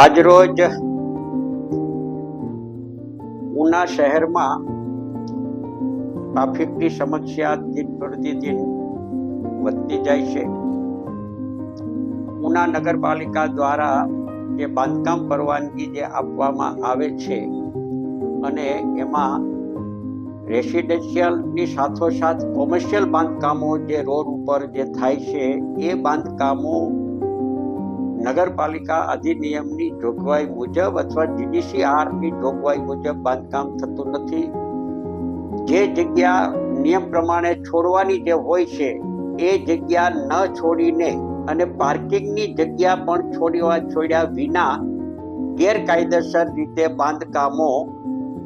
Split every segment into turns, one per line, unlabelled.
આજરોજ ઉના શહેરમાં ટ્રાફિકની સમસ્યા દિન પ્રતિદિન વધતી જાય છે. ઉના નગરપાલિકા દ્વારા જે બાંધકામ પરવાનગી જે આપવામાં આવે છે અને એમાં રેસિડેન્શિયલની સાથોસાથ કોમર્શિયલ બાંધકામો જે રોડ ઉપર જે થાય છે, એ બાંધકામો નગરપાલિકા અધિનિયમની જોગવાઈ મુજબ અથવા ડીડીસીઆરની જોગવાઈ મુજબ બાંધકામ થતું નથી. જે જગ્યા નિયમ પ્રમાણે છોડવાની જે હોય છે, એ જગ્યા ન છોડીને અને પાર્કિંગની જગ્યા પણ છોડવા છોડ્યા વિના ગેરકાયદેસર રીતે બાંધકામો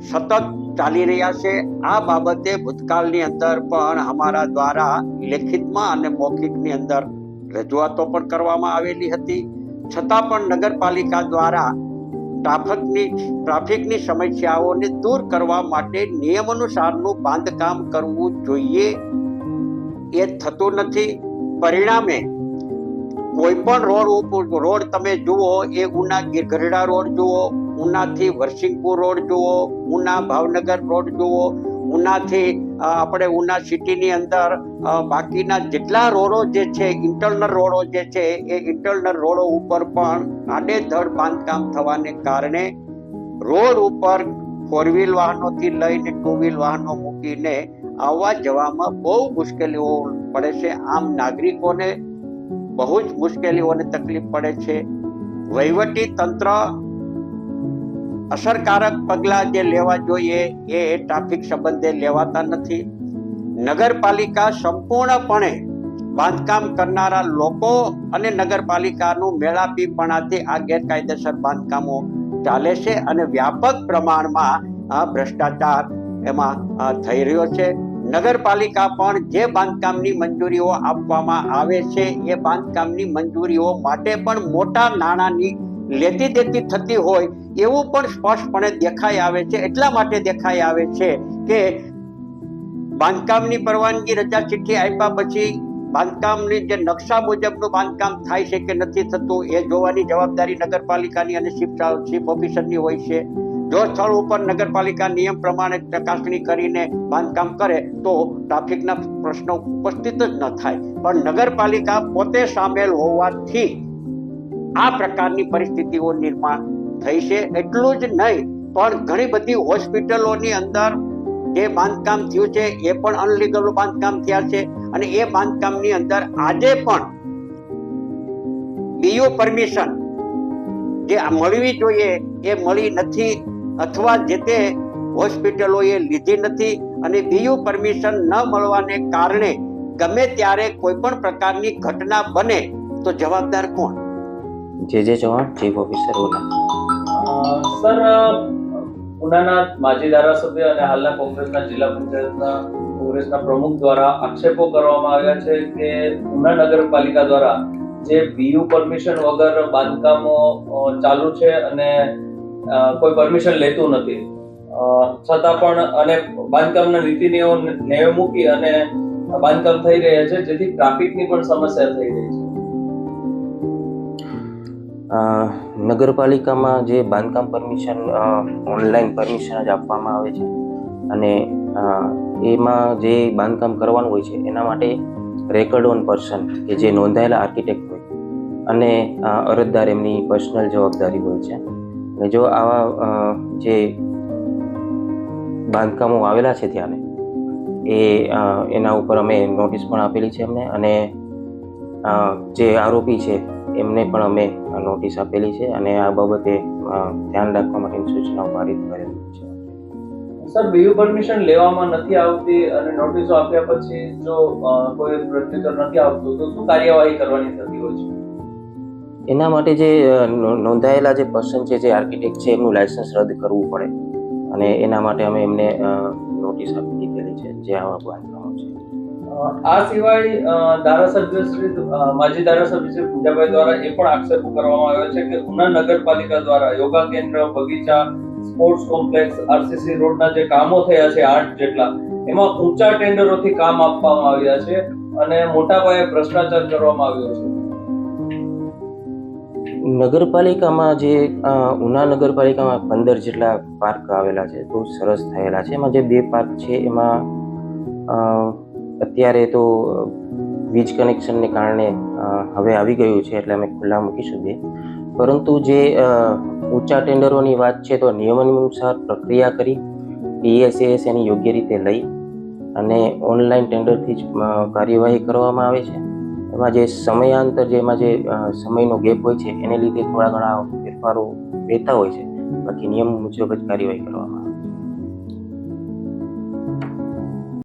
સતત ચાલી રહ્યા છે. આ બાબતે ભૂતકાળની અંદર પણ અમારા દ્વારા લેખિતમાં અને મૌખિકની અંદર રજૂઆતો પણ કરવામાં આવેલી હતી. છતાં પણ નગરપાલિકા દ્વારા ટ્રાફિકની ટ્રાફિકની સમસ્યાઓને દૂર કરવા માટે નિયમાનુસારનું બાંધકામ કરવું જોઈએ. એ થતું નથી. પરિણામે કોઈ પણ રોડ રોડ તમે જુઓ, એ ઉના ગરડા રોડ જુઓ, ઉનાથી વરસિંગપુર રોડ જુઓ, ઉના ભાવનગર રોડ જુઓ ઉનાથી આપણે ઉના સિટીની અંદર બાકીના જેટલા રોડો જે છે ઇન્ટરનલ રોડો જે છે, એ ઇન્ટરનલ રોડો ઉપર પણ આડેધડ બાંધકામ થવાને કારણે રોડ ઉપર ફોર વ્હીલ વાહનોથી લઈને ટુ વ્હીલ વાહનો મૂકીને આવવા જવામાં બહુ મુશ્કેલીઓ પડે છે. આમ નાગરિકોને બહુ જ મુશ્કેલીઓને તકલીફ પડે છે. વહીવટી તંત્ર અસરકારક પગલાં જે લેવા જોઈએ એ ટ્રાફિક સંબંધે લેવાતા નથી. નગરપાલિકા સંપૂર્ણપણે બાંધકામ કરનારા લોકો અને નગરપાલિકાનું મેળાપીપણાથી આ ગેરકાયદેસર બાંધકામો ચાલે છે અને વ્યાપક પ્રમાણમાં ભ્રષ્ટાચાર એમાં થઈ રહ્યો છે. નગરપાલિકા પણ જે બાંધકામની મંજૂરીઓ આપવામાં આવે છે એ બાંધકામની મંજૂરીઓ માટે પણ મોટા નાણાંની લેતી દેતી થતી હોય, એવું પણ સ્પષ્ટપણે દેખાઈ આવે છે, એટલા માટે દેખાઈ આવે છે કે બાંધકામની પરવાનગી રજા ચિઠ્ઠી આપ્યા પછી બાંધકામની જે નકશા મુજબનું બાંધકામ થાય છે કે નથી થતું, એ જોવાની જવાબદારી નગરપાલિકાની અને ચીફ ચીફ ઓફિસરની હોય છે. જો સ્થળ ઉપર નગરપાલિકા નિયમ પ્રમાણે ચકાસણી કરીને બાંધકામ કરે, તો ટ્રાફિકના પ્રશ્નો ઉપસ્થિત જ ન થાય. પણ નગરપાલિકા પોતે સામેલ હોવાથી આ પ્રકારની પરિસ્થિતિઓ નિર્માણ થઈ છે. એટલું જ નહીં, પણ ઘણી બધી હોસ્પિટલોની અંદર જે બાંધકામ થયું છે, એ પણ અનલીગલ બાંધકામ થયા છે અને એ બાંધકામની અંદર આજે પણ બીયુ પરમિશન જે મળવી જોઈએ, એ મળી નથી અથવા જે તે હોસ્પિટલોએ લીધી નથી અને બીયુ પરમિશન ન મળવાને કારણે ગમે ત્યારે કોઈ પણ પ્રકારની ઘટના બને તો જવાબદાર કોણ?
J J Chauhan chief officer
Una sir ઉનાના માજી ધારાસભ્ય અને હાલના કોંગ્રેસના જિલ્લા પંચાયતના, કોંગ્રેસના પ્રમુખ દ્વારા આક્ષેપો કરવામાં આવ્યા છે કે ઉના નગરપાલિકા દ્વારા જે બીયુ પરમિશન વગર બાંધકામો ચાલુ છે અને કોઈ પરમિશન લેતું નથી. છતાં પણ અને બાંધકામના નીતિ નિયમો મૂકી અને બાંધકામ થઈ રહ્યા છે, જેથી ટ્રાફિકની પણ સમસ્યા થઈ રહી છે.
નગરપાલિકામાં જે બાંધકામ પરમિશન ઓનલાઈન પરમિશન જ આપવામાં આવે છે. અને એમાં જે બાંધકામ કરવાનું હોય છે, એના માટે રેકર્ડ ઓન પર્સન કે જે નોંધાયેલા આર્કિટેક્ટ હોય. અને અરજદાર એમની પર્સનલ જવાબદારી હોય છે. અને જો આવા જે બાંધકામો આવેલા છે ત્યાં એ એના ઉપર અમે નોટિસ પણ આપેલી છે અમને. અને જે આરોપી છે એમને પણ અમે નોટિસ આપેલી છે અને આ બાબતે ધ્યાન રાખવા માટેની સૂચનાઓ પારિત કરેલી છે.
સર બીયુ પરમિશન લેવામાં નથી આવતી અને નોટિસો આપ્યા પછી જો કોઈ પ્રત્યુત્તર નથી આવતું તો શું કાર્યવાહી કરવાની થતી હોય છે?
એના માટે જે નોંધાયેલા જે પર્સન છે જે આર્કિટેક્ટ છે એમનું લાયસન્સ રદ કરવું પડે. અને એના માટે અમે એમને નોટિસ આપી દીધેલી છે જે આવા બાંધકામો છે.
આ સિવાય ધારાસભ્ય શ્રી માજી ધારાસભ્ય શ્રી પૂજાભાઈ દ્વારા એ પણ આક્ષેપો કરવામાં આવ્યો છે કે ઉના નગરપાલિકા દ્વારા યોગા કેન્દ્ર, બગીચા, સ્પોર્ટ્સ કોમ્પ્લેક્સ, આરસીસી રોડના જે કામો થયા છે આઠ જેટલા, એમાં ઊંચા ટેન્ડરોથી કામ આપવામાં આવ્યા છે અને મોટા પાયે ભ્રષ્ટાચાર કરવામાં આવ્યો છે.
નગરપાલિકામાં જે ઉના નગરપાલિકામાં પંદર જેટલા પાર્ક આવેલા છે બહુ સરસ થયેલા છે. એમાં જે બે પાર્ક છે, એમાં અત્યારે તો વીજ કનેક્શનને કારણે હવે આવી ગયું છે એટલે અમે ખુલ્લા મૂકી શકીએ. પરંતુ જે ઊંચા ટેન્ડરોની વાત છે તો નિયમ અનુસાર પ્રક્રિયા કરી ટીએસએસ એની યોગ્ય રીતે લઈ અને ઓનલાઈન ટેન્ડરથી જ કાર્યવાહી કરવામાં આવે છે. એમાં જે સમયાંતર જે એમાં જે સમયનો ગેપ હોય છે એને લીધે થોડા ઘણા ફેરફારો રહેતા હોય છે. બાકી નિયમ મુજબ જ કાર્યવાહી કરવામાં આવે. છે